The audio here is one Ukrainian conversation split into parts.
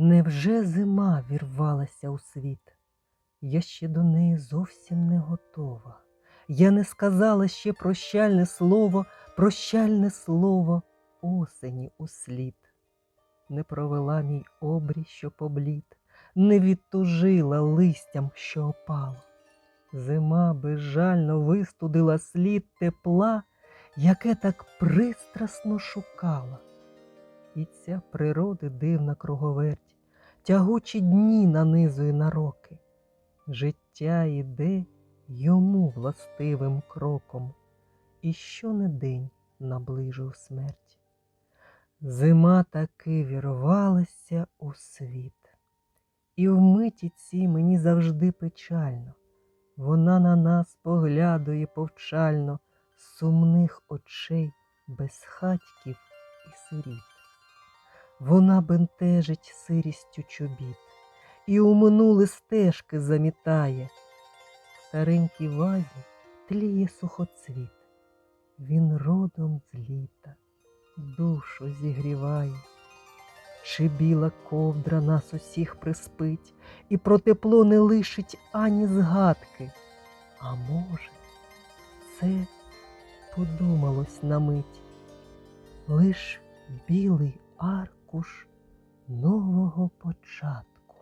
Невже зима вірвалася у світ? Я ще до неї зовсім не готова. Я не сказала ще прощальне слово, прощальне слово осені услід. Не провела мій обрій, що поблід, не відтужила листям, що опало. Зима безжально вистудила слід тепла, яке так пристрасно шукала. І ця природи дивна круговерть, тягучі дні нанизує на роки. Життя іде йому властивим кроком, і щонедень наближує смерть. Зима таки вірвалася у світ, і в миті цій мені завжди печально. Вона на нас поглядує повчально сумних очей безхатьків і сиріт. Вона бентежить сирістю чобіт і у минуле стежки замітає. В старенькій вазі тліє сухоцвіт. Він родом з літа, душу зігріває. Чи біла ковдра нас усіх приспить, і про тепло не лишить ані згадки. А може, це подумалось на мить, лиш білий аркуш нового початку.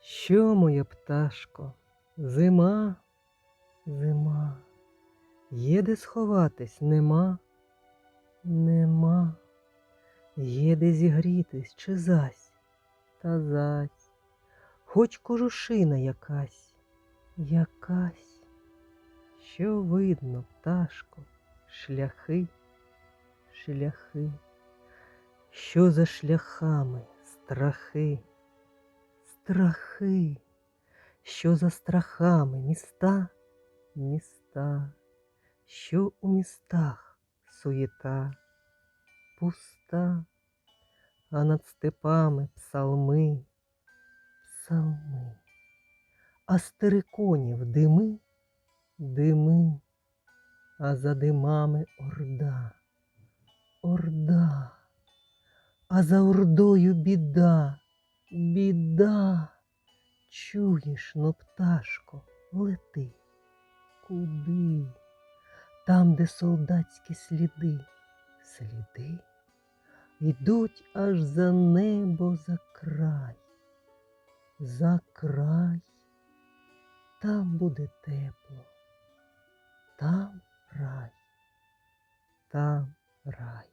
Що, моя пташко, зима, зима, є де сховатись? Нема, нема, є де зігрітись? Чи зась, та зась, хоч кожушина якась, якась, що видно, пташко, шляхи, шляхи, що за шляхами? Страхи, страхи, що за страхами? Міста, міста, що у містах? Суєта, пуста, а над степами псалми, псалми, а стериконів дими, дими, а за димами орда, орда, а за ордою біда, біда. Чуєш, но пташко, лети. Куди? Там, де солдатські сліди, сліди йдуть аж за небо за край, за край, там буде тепло, там рай, там рай.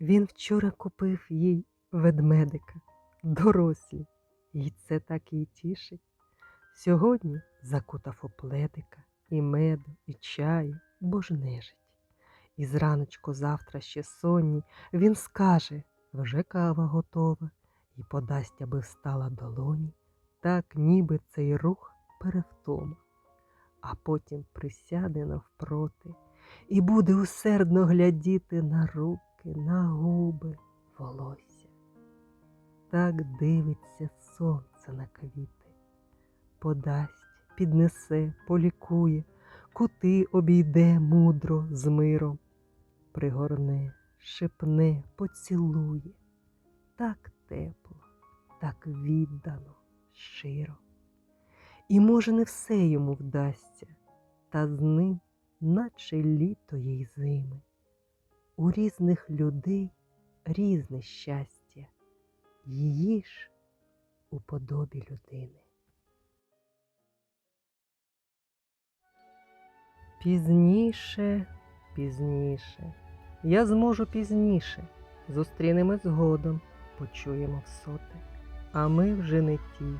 Він вчора купив їй ведмедика, дорослі, і це так її тішить. Сьогодні закутав у і меду, і чаю, бо ж нежить. І зраночку завтра ще сонні він скаже вже кава готова, і подасть, аби встала долоні, так ніби цей рух перевтома. А потім присяде навпроти і буде усердно глядіти на руки на губи, волосся. Так дивиться сонце на квіти, подасть, піднесе, полікує, кути обійде мудро з миром, пригорне, шепне, поцілує, так тепло, так віддано, щиро. І, може, не все йому вдасться, та з ним, наче літо їй зими. У різних людей різне щастя, її ж у подобі людини. Пізніше, пізніше, я зможу пізніше, зустрінемо згодом, почуємо всоти. А ми вже не ті,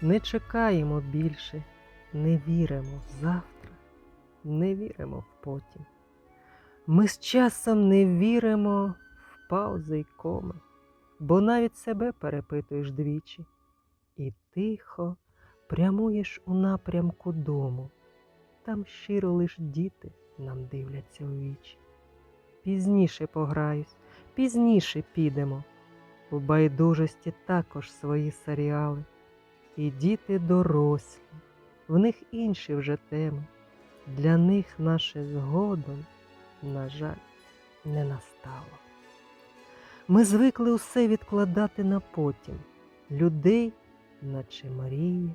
не чекаємо більше, не віримо в завтра, не віримо в потім. Ми з часом не віримо в паузи й коми, бо навіть себе перепитуєш двічі, і тихо прямуєш у напрямку дому. Там щиро лиш діти нам дивляться у вічі. Пізніше пограюсь, пізніше підемо. У байдужості також свої серіали, і діти дорослі, в них інші вже теми. Для них наше згодом, на жаль, не настало. Ми звикли усе відкладати на потім, людей, наче мріє,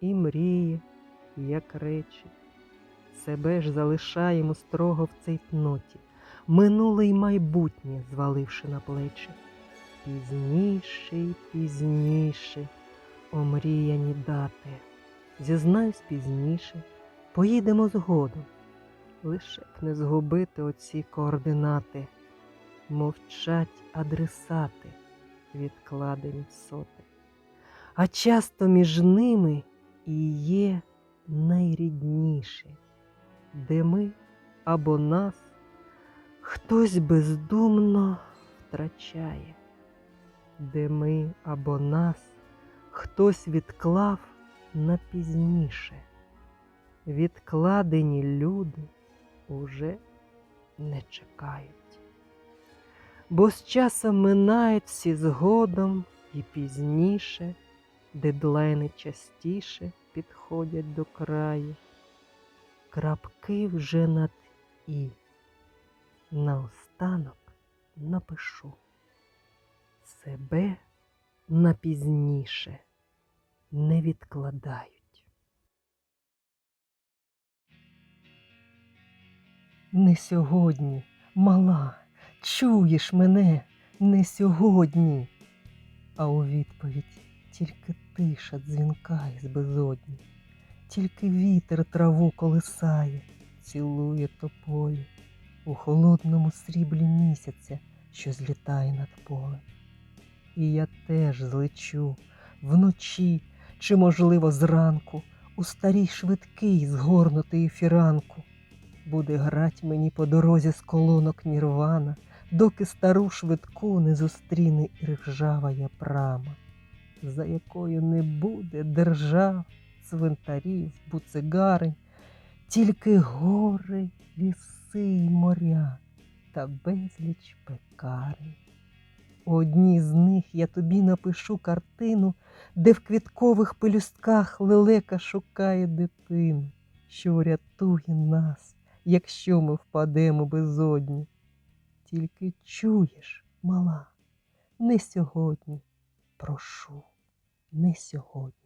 і мріє, як речі. Себе ж залишаємо строго в цей тноті, минуле й майбутнє зваливши на плечі. Пізніше й пізніше омріяні дати. Зізнаюсь пізніше, поїдемо згодом. Лише б не згубити оці координати, мовчать адресати, відкладені соти. А часто між ними і є найрідніше, де ми або нас хтось бездумно втрачає, де ми або нас хтось відклав на пізніше. Відкладені люди уже не чекають. Бо з часом минають всі згодом і пізніше, дедлайни частіше підходять до краю. Крапки вже над і. Наостанок напишу себе на пізніше не відкладають. Не сьогодні, мала, чуєш мене? Не сьогодні, а у відповідь тільки тиша дзвінка із безодні, тільки вітер траву колисає, цілує тополі. У холодному сріблі місяця, що злітає над полем. І я теж злечу вночі чи, можливо, зранку, у старій швидкий згорнутий фіранку. Буде грать мені по дорозі з колонок Нірвана, доки стару швидку не зустріне іржава япрама, за якою не буде держав, цвинтарів, буцегарень, тільки гори, ліси й моря та безліч пекарень. У одній з них я тобі напишу картину, де в квіткових пелюстках лелека шукає дитину, що врятує нас, якщо ми впадемо безодні. Тільки чуєш, мала, не сьогодні, прошу, не сьогодні.